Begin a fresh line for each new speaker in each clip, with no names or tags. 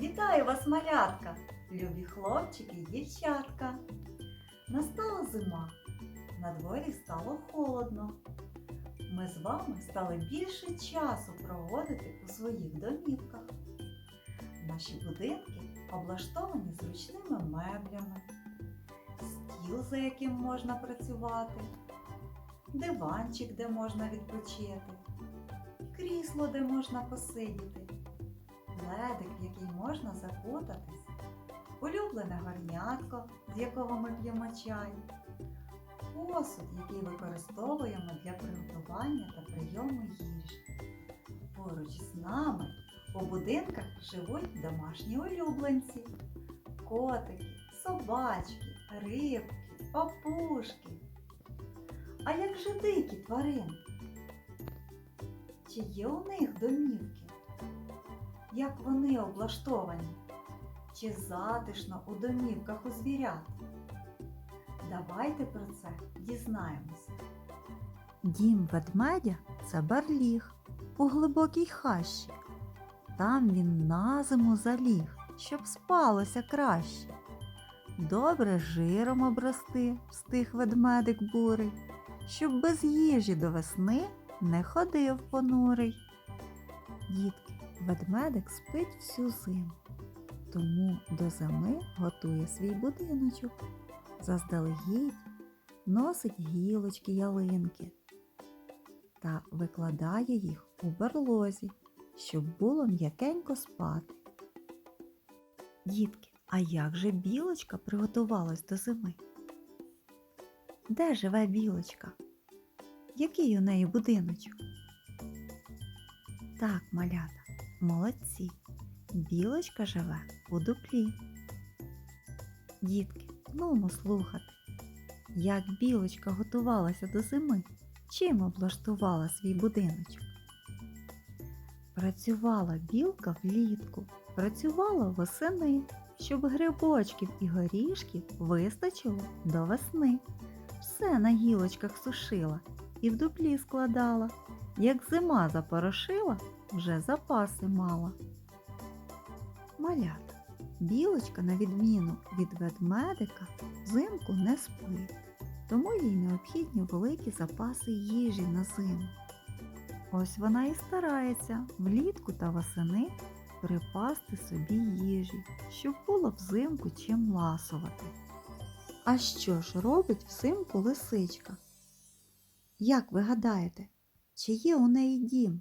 Вітаю вас, малятка, любі хлопчики і дівчатка. Настала зима, на дворі стало холодно. Ми з вами стали більше часу проводити у своїх домівках. Наші будинки облаштовані зручними меблями, стіл, за яким можна працювати, диванчик, де можна відпочити, крісло, де можна посидіти ледик, в який можна закутатись, улюблене горнятко, з якого ми п'ємо чай, посуд, який використовуємо для приготування та прийому їжі. Поруч з нами у будинках живуть домашні улюбленці, котики, собачки, рибки, папушки. А як же дикі тварини? Чи є у них домівки? Як вони облаштовані, чи затишно у домівках у звірят. Давайте про це дізнаємося. Дім ведмедя це барліг у глибокій хащі. Там він на зиму заліг, щоб спалося краще. Добре жиром обрости встиг ведмедик бурий, щоб без їжі до весни не ходив понурий. Дітки, Ведмедик спить всю зиму, тому до зими готує свій будиночок, заздалегідь носить гілочки ялинки та викладає їх у берлозі, щоб було м'якенько спати. Дітки, а як же білочка приготувалась до зими? Де живе білочка? Який у неї будиночок? Так, малята. Молодці. Білочка живе у дуплі. Дітки, нумо слухати, як білочка готувалася до зими, чим облаштувала свій будиночок. Працювала білка влітку, працювала восени, щоб грибочків і горішків вистачило до весни. Все на гілочках сушила і в дуплі складала. Як зима запорошила, вже запаси мала. Малята, білочка, на відміну від ведмедика, взимку не спить, тому їй необхідні великі запаси їжі на зиму. Ось вона і старається влітку та восени припасти собі їжі, щоб було взимку чим ласувати. А що ж робить взимку лисичка? Як ви гадаєте, чи є у неї дім?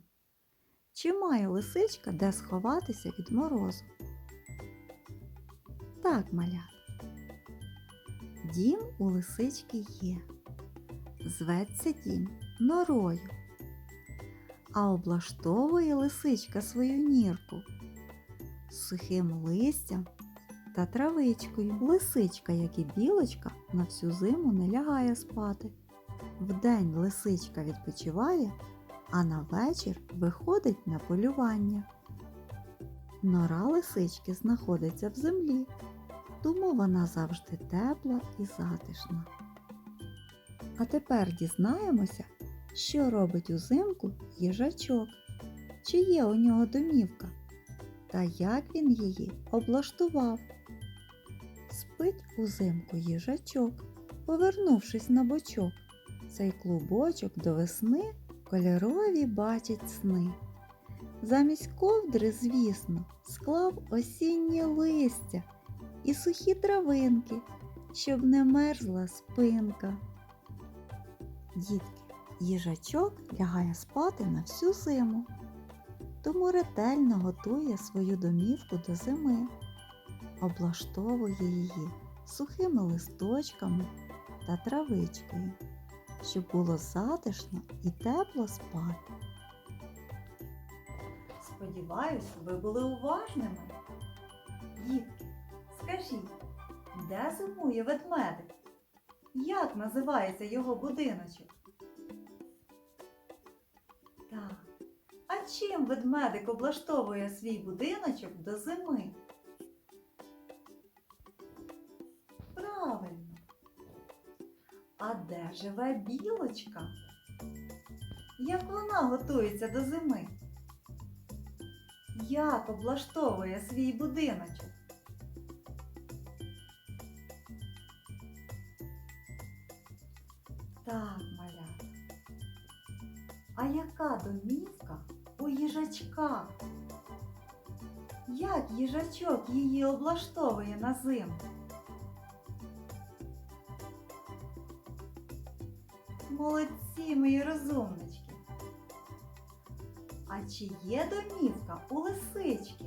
Чи має лисичка де сховатися від морозу? Так, малят. Дім у лисички є. Зветься дім норою. А облаштовує лисичка свою нірку з сухим листям та травичкою. Лисичка, як і білочка, на всю зиму не лягає спати. Вдень лисичка відпочиває а на вечір виходить на полювання. Нора лисички знаходиться в землі, тому вона завжди тепла і затишна. А тепер дізнаємося, що робить узимку їжачок, чи є у нього домівка, та як він її облаштував. Спить узимку їжачок, повернувшись на бочок. Цей клубочок до весни кольорові бачить сни. Замість ковдри, звісно, склав осіннє листя і сухі травинки, щоб не мерзла спинка. Дітки, їжачок лягає спати на всю зиму, тому ретельно готує свою домівку до зими, облаштовує її сухими листочками та травичкою щоб було затишно і тепло спати. Сподіваюся, ви були уважними. Дітки, скажіть, де зимує ведмедик? Як називається його будиночок? Так, а чим ведмедик облаштовує свій будиночок до зими? А де живе білочка? Як вона готується до зими? як облаштовує свій будиночок. Так, малята. А яка домівка у їжачка? Як їжачок її облаштовує на зиму? Молодці, мої розумнички. А чи є домівка у лисички?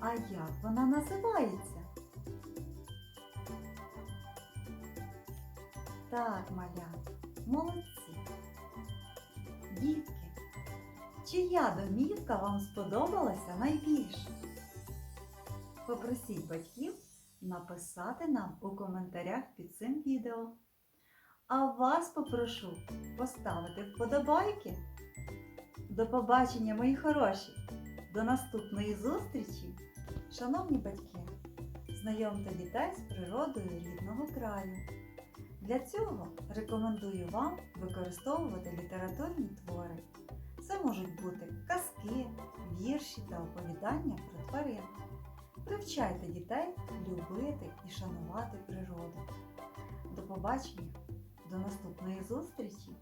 А як вона називається? Так, малята, молодці. Дітки, чия домівка вам сподобалася найбільше? Попросіть батьків написати нам у коментарях під цим відео. А вас попрошу поставити вподобайки. До побачення, мої хороші! До наступної зустрічі! Шановні батьки, знайомте дітей з природою рідного краю. Для цього рекомендую вам використовувати літературні твори. Це можуть бути казки, вірші та оповідання про тварин. Привчайте дітей любити і шанувати природу. До побачення, до наступної зустрічі!